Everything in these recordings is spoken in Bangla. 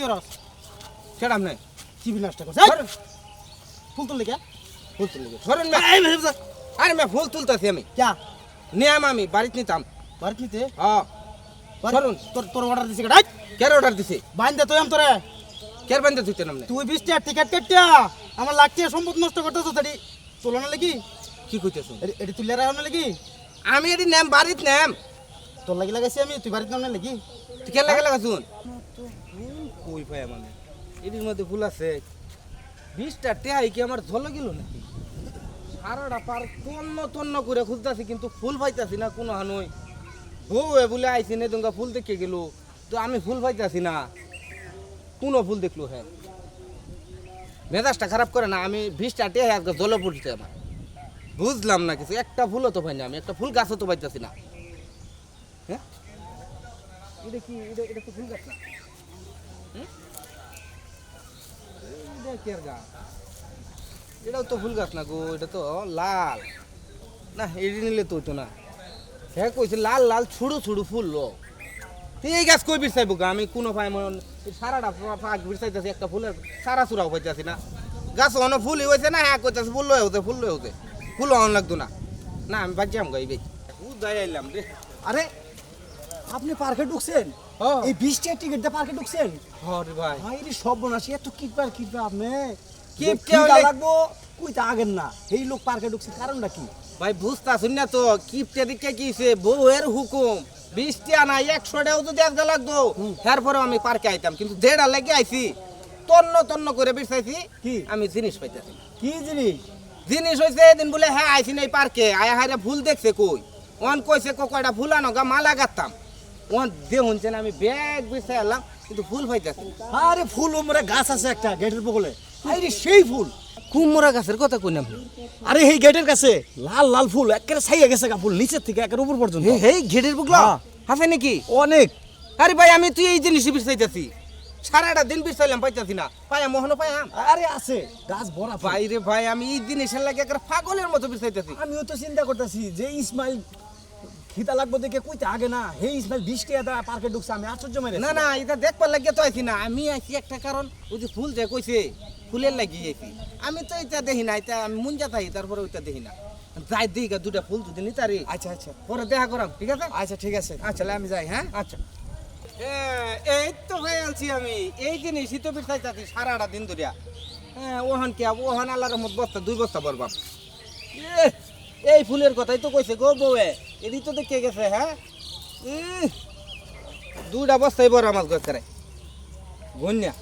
কি রস সেটা আপনি কি বিলাসটা করছে ধরেন, ফুল তুললে কে? ফুল ধরেন না। আরে মে ফুল তুলতেছি আমি। ক্যা নিয়াম আমি বাড়িতে নিতাম। বাড়ি নিতে? হ্যাঁ। ধরুন। তোর তোর অর্ডার দিছে গাই কেন অর্ডার দিছে? বাইন দে তুই আম তোরে। কের বান্ধে ধুইতে নামনে তুই বিশ টাকা টিকিট কাটিয়া আমার টাকা সম্পদ নষ্ট করতেছ তাড়ি তুলনা লাগি। কি কইতেছ? এডি তুলে রাখা লাগি। আমি এটি নাম বাড়িতে নাম। তোর লাগি লাগাইছি আমি তুই বাড়িতে নাম লাগি। তুই কেন লাগে লাগাছুন কই পায় মানে এটির মধ্যে ফুল আছে। বিশটা টেহাই কি আমার ঝল গেল নাকি? সারাটা পার তন্ন তন্ন করে খুঁজতেছি, কিন্তু ফুল পাইতাছি না, কোনো হানই বউয়ে বলে আইসি নে তোমরা ফুল দেখে গেল। তো আমি ফুল পাইতাছি না। কোনো ফুল দেখল হ্যাঁ। মেজাজটা খারাপ করে না, আমি বিশটা টেহাই আজকে জলে পড়ছে আমার। বুঝলাম না কিছু, একটা ফুলও তো পাই না আমি, একটা ফুল গাছও তো পাইতাছি না। হ্যাঁ? এটা কি, এটা এটা তো ফুল গাছ না হুম? এটা কি আর গাছ এটাও তো ফুল গাছ না গো এটা তো লাল। না এটি নিলে তো হইতো না। হ্যাঁ কইছে লাল লাল ছুড়ু ছুড়ু ফুল লো। এই গাছ কই বিরসাইব গা? আমি কোনো পাই মন সারাটা ফাঁক বিরসাইতেছি একটা ফুলের সারা চূড়াও পাইতেছি না। গাছ অন ফুল হয়েছে না হ্যাঁ কইতেছে ফুল লয়ে হতে ফুল লয়ে হতে ফুল অন লাগতো না। না আমি বাচ্চাম গাই বেশ উদাই আইলাম রে। আরে আপনি পার্কে ঢুকছেন? হ্যাঁ। এই বিশ টাকার টিকিট দিয়ে পার্কে ঢুকছেন? হরে ভাই। ভাই সব বোনাসি এত কিটবার কিটবা আপনি? কিপ কিপ কে হলে- আগেন না? এই লোক পার্কে ঢুকছে কারণটা কি? ভাই বুঝতা শুন না তো কিপটে দিকে কিছে হুকুম। বিশটা না একশোটাও যদি আজকে লাগতো। তারপরেও আমি পার্কে আইতাম কিন্তু দেড়া লেগে আইছি। তন্ন তন্ন করে বিছাইছি কি? আমি জিনিস পাইতেছি কি জিনিস? জিনিস হয়েছে এদিন বলে হ্যাঁ আইছি না এই পার্কে। আয়া হারে ভুল দেখছে কই? অন কইছে কয়টা ফুল আনো গা মালা গাতাম ওন দে শুনছেন আমি ব্যাগ বিছাই আনলাম কিন্তু ফুল পাইতেছি আরে ফুল ওমরা গাছ আছে একটা গেটের বগলে আরে সেই ফুল। কুমড়া গাছের কথা কই না আরে এই গেটের কাছে লাল লাল ফুল একেবারে ছাইয়া গেছে গা ফুল নিচের থেকে একের উপর পর্যন্ত। হে হে ঘেটের হ্যাঁ। আছে নাকি? অনেক। আরে ভাই আমি তুই এই জিনিস বিচাইতেছি সারাটা দিন বিচাইলাম পাইতাছি না। পায়া মোহন পায়াম আরে আছে গাছ ফুল। ভাই রে ভাই আমি এই জিনিসের লাগে একটা পাগলের মতো বিচাইতেছি আমিও তো চিন্তা করতেছি যে ইসমাইল খিতা লাগবো দেখে কইতে আগে না হে ইসমাইল বিশ টাকা দেওয়া পার্কে ঢুকছে আমি আশ্চর্য মেরে না না এটা দেখবার লাগে তো আইছি না আমি আইছি একটা কারণ ওই যে ফুল যে কইছে ফুলের লাগি আইছি। আমি তো এটা দেখি না এটা আমি মুঞ্জা থাকি তারপরে ওইটা দেখি না। যাই দিই গা দুটা ফুল যদি নিতারি আচ্ছা আচ্ছা। পরে দেখা করাম ঠিক আছে? আচ্ছা ঠিক আছে। আচ্ছা আমি যাই হ্যাঁ? আচ্ছা। এ, এই তো হয়ে আনছি আমি। এই জিনিসই তো বিচাইতাছি সারাটা দিন ধরিয়া। হ্যাঁ ওহন কে ওহন আল্লাহর রহমত বস্তা দুই বস্তা বলবাম এ, এই ফুলের কথাই তো কইছে গো বউয়ে। এদিক তো দেখে গেছে হ্যাঁ দুইটা বস্তাই বড় মাছ গছ করে গন্যা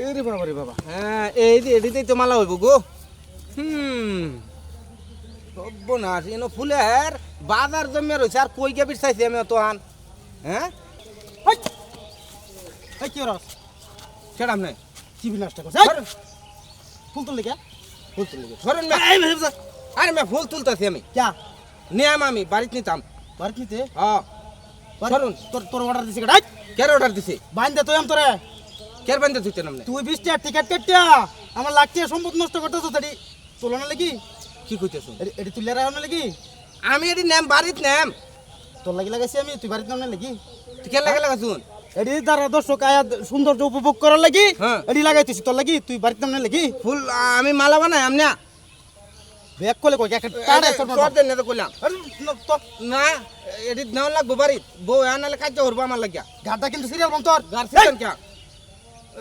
এরে বাবা রে বাবা হ্যাঁ এই এদিকেই তো মালা হইব গো হুম সর্বনাশ এনো ফুলের বাজার জমে রয়েছে আর কই গে চাইছি আমি তো আন হ্যাঁ কি রস সেটা আপনি কি বিলাসটা করছে ফুল তুললে কে ফুল তুলতে ধরেন না। এই আরে মে ফুল তুলতেছি আমি ক্যা নিয়াম আমি বাড়িতে নিতাম। বাড়ি নিতে হ্যাঁ ধরুন। তোর তোর অর্ডার দিছে গাই কের অর্ডার দিছে? বাইন দে তুই আম তোরে। কের বান্ধে ধুইতে নামনে তুই বিশ টাকা টিকিট কাটিয়া আমার টাকা সম্পদ নষ্ট করতেছ তাড়ি তুলনা লাগি। কি কইতেছ? এডি তুলে রাখা লাগি। আমি এটি নাম বাড়িতে নাম। তোর লাগি লাগাইছি আমি তুই বাড়িতে নাম লাগি। তুই কেন লাগে লাগাছুন এডি তার দর্শক আয়া সৌন্দর্য উপভোগ করার লাগি হ্যাঁ। এডি লাগাইতেছি তোর লাগি তুই বাড়িতে নাম লাগি। ফুল আমি মালা বানাই আমনা। ব্যাগ কোলে কই একটা টাড়ে তোর দেন না তো কইলাম ন- তোর না এটি নেওয়া লাগবো বাড়িত বউ আনালে কাজ করব আমার লাগিয়া। গাড়টা কিন্তু সিরিয়াল বন্ধ তোর সিজন কে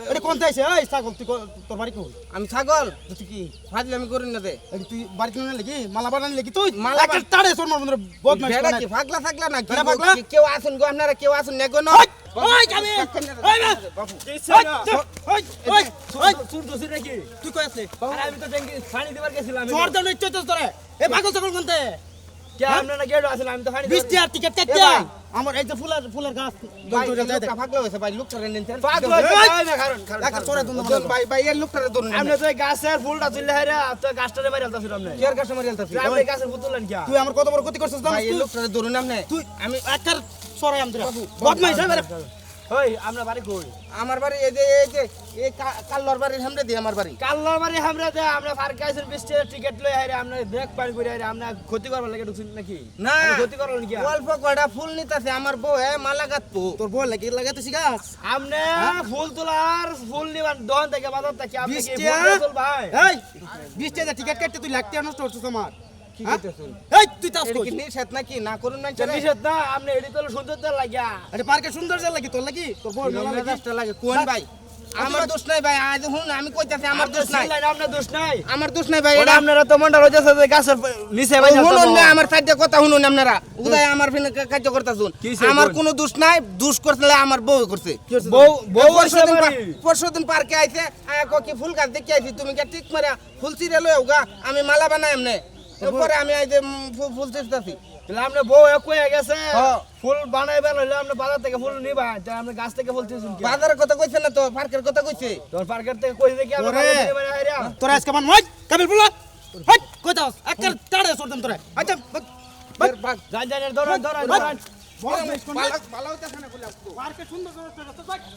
এডি কোন চাইছে এই ছাগল তুই তোর বাড়ি কই? আমি ছাগল তুই কি ফাজলে আমি করি না দে তুই বাড়িতে নাম লাগি মালা বানানি লাগি তুই? মালা মালা একটা টাড়ে তোর বন্ধুরে বদমাইশ বেড়া কি ফাগলা ফাগলা না কি বেড়া কেউ আসুন গো আপনারা কেউ আসুন না গো না। ওই, যাবে। ওই, না। বাবু। ওই, ওই, ওই, সুর নাকি? তুই কই আছে আরে আমি তো ট্যাঙ্কি পানি দিবার গেছিলাম চোর দেন ইচ্ছে তো তোরে এ পাগল ছাগল কোনতে? কে আপনারা গেট আসলে আমি তো পানি বিশ টাকার টিকিট ভাই। আমার এই যে ফুলের ফুলের গাছ ফাগলা হয়েছে ভাই লোকটা রেন দেন পাগল হয়েছে, কারণ, কারণ, তোরে দুন দোন। ভাই ভাই এর লোকটা ধরুন আপনি তো গাছের ফুলটা তুললে হারে তো গাছটারে মারি আলতাছিল আপনি। কেয়ার কাস্টমার এলতাছি আপনি গাছের ফুল তুললেন কি তুই আমার কত বড় ক্ষতি করছিস জানিস তুই? লোকটা ধরুন আপনি। তুই আমি একটা সরাই আমি তোরা বদমাইশ হয়ে ওই আমরা বাড়ি কই? আমার বাড়ি এই যে এই যে এই কাল্লর বাড়ির সামনে দিয়ে আমার বাড়ি। কাল্লার বাড়ি আমরা দে আমরা পার্কে আইছেন বিশ টাকা লই আইরে আমরা দেখ পানি করে আইরে আমরা ক্ষতি করবার লাগে ঢুকছেন নাকি? না ক্ষতি করবার নাকি অল্প কয়টা ফুল নিতেছে আমার বউ হ্যাঁ মালা গাঁথবো তোর বল লাগে লাগাতে শিখাস আমনে ফুল তোলার ফুল নিবান দহন থেকে বাজার থেকে আপনি কি ভাই এই টিকিট কাটতে তুই আমার। কি হ্যাঁ? করতেছুন? এই তুই চাষ এটা কি করিস নিষেধ নাকি? না করুন না নিষেধ না আপনি এডি তোলে সুন্দর তোল লাগিয়া। আরে পার্কে সুন্দর যা লাগি তোর লাগি? তোর বল মেলা লাগি মেজাজটা লাগে কোন ভাই? আমার দোষ নাই ভাই আজ হুন আমি কইতাছি আমার দোষ নাই। আপনার দোষ নাই। আমার দোষ নাই ভাই এটা আপনারা তো মন্ডল হইতেছে যে গাছের নিচে ওই শুনুন না আমার সাইডে কথা শুনুন আপনারা। উদয় আমার ফিনে কার্য করতেছুন। আমার? কোনো দোষ নাই দোষ আমার বউ করছে। বউ বউ পরশুদিন পরশুদিন পার্কে আইছে আয়া কি ফুল গাছ দেখে আইছি তুমি কে ঠিক মারা ফুল চিরে লই গা? আমি মালা বানাই এমনে এরপরে আমি যে ফুল- ফুল চিরতাছি তাহলে আপনি বউ এক কইয়া গেছে হ্যাঁ। ফুল বানাইবেন হইলে আপনি বাজার থেকে ফুল নিবা তাই আপনি গাছ থেকে ফুল চেয়েছেন কি? বাজারের কথা কইছে না তো পার্কের কথা কইছে। তোর পার্কের থেকে কই দেখি বানাই তোরা আজকে মান মই কাবিল বলা হট কই দাও একার টাড়ে সরদম তোরা। আচ্ছা। যান যান। বল বেশ কোন ভালো ভালো হইতাছে না বলে পার্কে সুন্দর করে তোরা